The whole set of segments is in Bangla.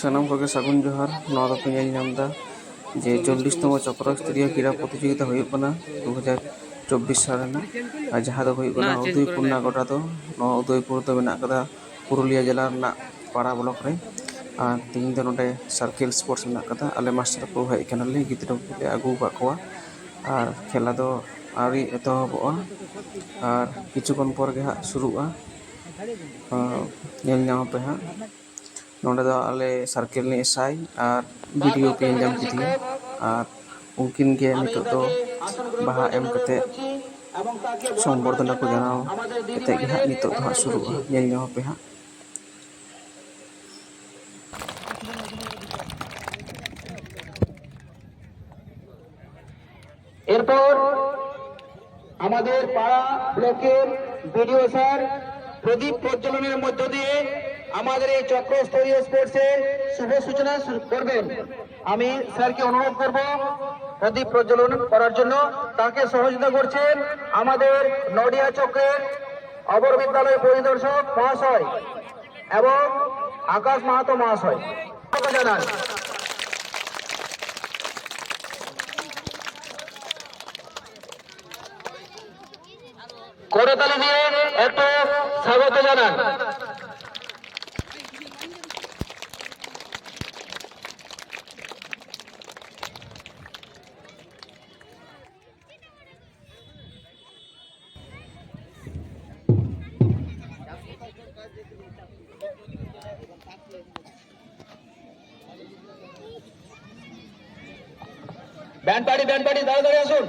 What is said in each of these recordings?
সানাম কাকে সাগুন ᱡᱚᱦᱟᱨ ᱱᱚᱣᱟ ᱫᱚ ᱧᱮᱞ ᱧᱟᱢ ᱫᱟ ᱡᱮ ᱪᱚᱞᱞᱤᱥᱛᱚᱢ ᱪᱚᱯᱨᱟ ᱥᱛᱨᱤᱭᱚ ᱠᱨᱤᱲᱟ ᱯᱨᱚᱛᱤᱡᱳᱜᱤতা ᱦᱩᱭᱩᱜ ᱠᱟᱱᱟ ᱫᱩ ᱦᱟᱡᱟᱨ ᱪᱚᱵᱵᱤᱥ ᱥᱟᱞ ᱨᱮᱱᱟᱜ ᱟᱨ ᱡᱟᱦᱟᱸ ᱫᱚ ᱦᱩᱭᱩᱜ ᱠᱟᱱᱟ ᱩᱫᱚᱭᱯᱩᱨ ᱨᱮᱱᱟᱜ ᱜᱚᱴᱟ ᱫᱚ ᱱᱚᱣᱟ ᱩᱫᱚᱭᱯᱩᱨ ᱫᱚ ᱢᱮᱱᱟᱜ ᱟᱠᱟᱫᱟ ᱯᱩᱨᱩᱞᱤᱭᱟ ᱡᱮᱞᱟ ᱨᱮᱱᱟᱜ ᱯᱟᱲᱟ ᱵᱞᱚᱠ ᱨᱮ ᱟᱨ ᱛᱤᱦᱤᱧ ᱫᱚ ᱱᱚᱰᱮ ᱥᱟᱨᱠᱮᱞ ᱥᱯᱳᱨᱴᱥ ᱢᱮᱱᱟᱜ ᱟᱠᱟᱫᱟ ᱟᱞᱮ ᱢᱟᱥᱴᱟᱨ ᱠᱚ ᱦᱮᱡ ᱠᱟᱱᱟᱞᱮ ᱜᱤᱫᱽᱨᱟᱹ ᱠᱚᱞᱮ ᱟᱹᱜᱩ ᱟᱠᱟᱫ ᱠᱚᱣᱟ ᱟᱨ ᱠᱷᱮᱞᱟ ᱫᱚ আরি এতহবগা আর কিছুক্ষণ পর গে হাঁ শুরুগা নেল নামপে হাঁ ᱟᱯᱮ ᱦᱟᱸᱜ ᱱᱚᱰᱮ ᱫᱚ ᱟᱞᱮ ᱥᱟᱨᱠᱮᱞ ᱨᱤᱱᱤᱡ ᱮᱥᱟᱭ ᱟᱨ ᱵᱤᱰᱤᱳ ᱯᱮ ᱧᱮᱞ ᱧᱟᱢ ᱠᱮᱫᱮᱭᱟ ᱟᱨ ᱩᱱᱠᱤᱱ ᱜᱮ ᱱᱤᱛᱚᱜ ᱫᱚ ᱵᱟᱦᱟ ᱮᱢ ᱠᱟᱛᱮᱫ ᱥᱚᱝᱵᱚᱨᱫᱷᱚᱱᱟ ᱠᱚ ᱡᱟᱱᱟᱣ ᱠᱟᱛᱮᱫ ᱜᱮ ᱦᱟᱸᱜ ᱱᱤᱛᱚᱜ ᱫᱚ ᱦᱟᱸᱜ ᱥᱩᱨᱩᱜᱼᱟ ᱧᱮᱞ ᱧᱟᱢ ᱟᱯᱮ ᱦᱟᱸᱜ এরপর আমাদের পাড়া ব্লকের বিডিও স্যার প্রদীপ প্রজ্বলনের মধ্য দিয়ে আমাদের এই চক্রস্তরীয় স্পোর্টসের শুভ সূচনা করবেন। আমি স্যারকে অনুরোধ করব প্রদীপ প্রজ্বলন করার জন্য। তাকে সহযোগিতা করছেন আমাদের নডিয়া চক্রের অবর বিদ্যালয় পরিদর্শক মহাশয় এবং আকাশ মাহাতো মহাশয়। জানান। করতালি দিয়ে একটু স্বাগত জানান। ব্যান্ড পার্টি ব্যান্ড পার্টি দাঁড়িয়ে আসুন।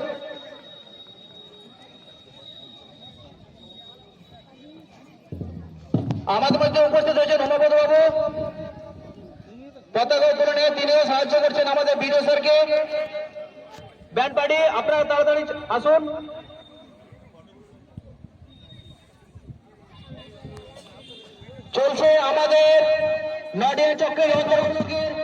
আমাদের মধ্যে উপস্থিত হয়েছেন হেমপদ বাবু। পতাকা উত্তোলনে তিনিও সাহায্য করছেন আমাদের বিডিও স্যারকে। ব্যান্ড পার্টি, আপনারা তাড়াতাড়ি আসুন। চলছে আমাদের নডিয়া চক্রের অন্তর্ভুক্তের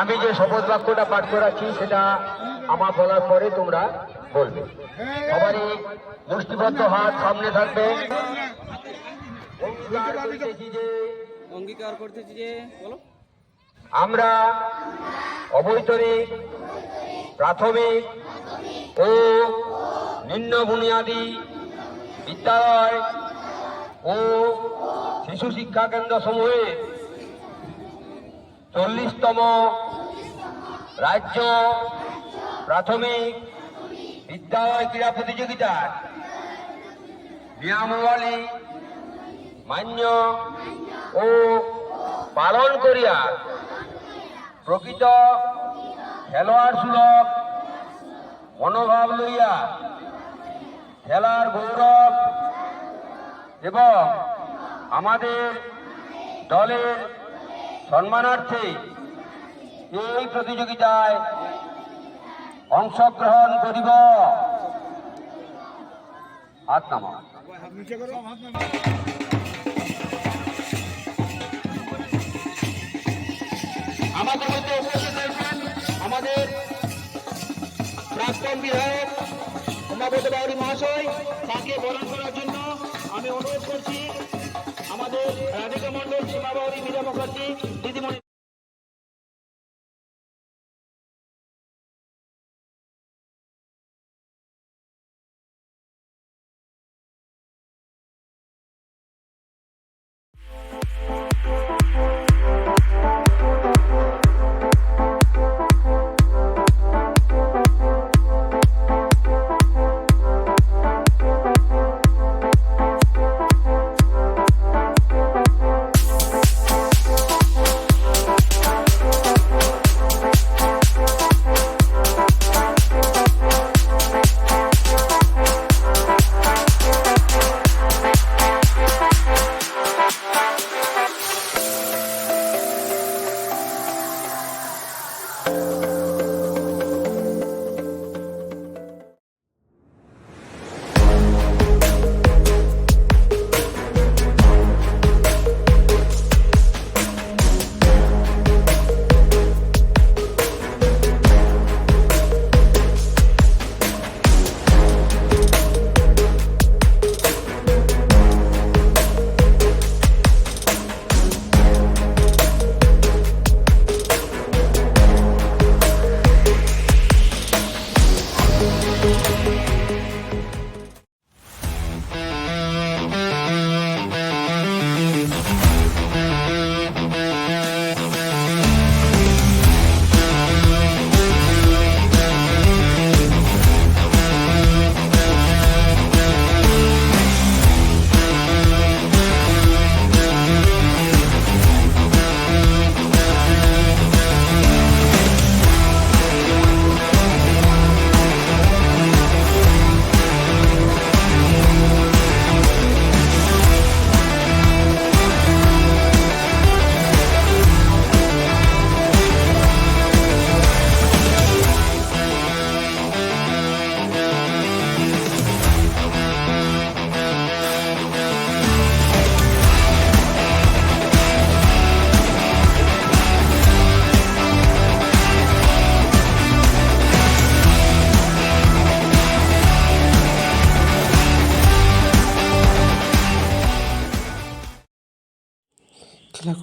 আমি যে শপথ বাক্যটা পাঠ করাচ্ছি সেটা আমার বলার পরে তোমরা বলবে। সবারই মুষ্টিবদ্ধ হাত সামনে থাকবে। অঙ্গীকার করিতেছি যে বলো। আমরা অবৈতনিক প্রাথমিক ও নিম্ন বুনিয়াদী বিদ্যালয় ও শিশু শিক্ষা কেন্দ্র সমূহে চল্লিশতম রাজ্য প্রাথমিক বিদ্যালয় ক্রীড়া প্রতিযোগিতার নিয়মাবলী মান্য ও পালন করিয়া প্রকৃত খেলোয়াড় সুলভ মনোভাব লইয়া খেলার গৌরব এবং আমাদের দলের সম্মানার্থে এই প্রতিযোগিতায় অংশগ্রহণ করিব। হাত নামা আমাদের মধ্যে উপস্থিত রয়েছেন আমাদের প্রাক্তন বিধায়ক উমাপদ বাউরি মহাশয়। তাকে বরণ করার জন্য আমি অনুরোধ করছি। রাধিকা মন্ডল সীমা বাউরি মীরা মুখার্জি দিদিমণি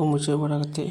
ಮುಚ್ಚಿ ಬಿಡಾಕತ್ತಿ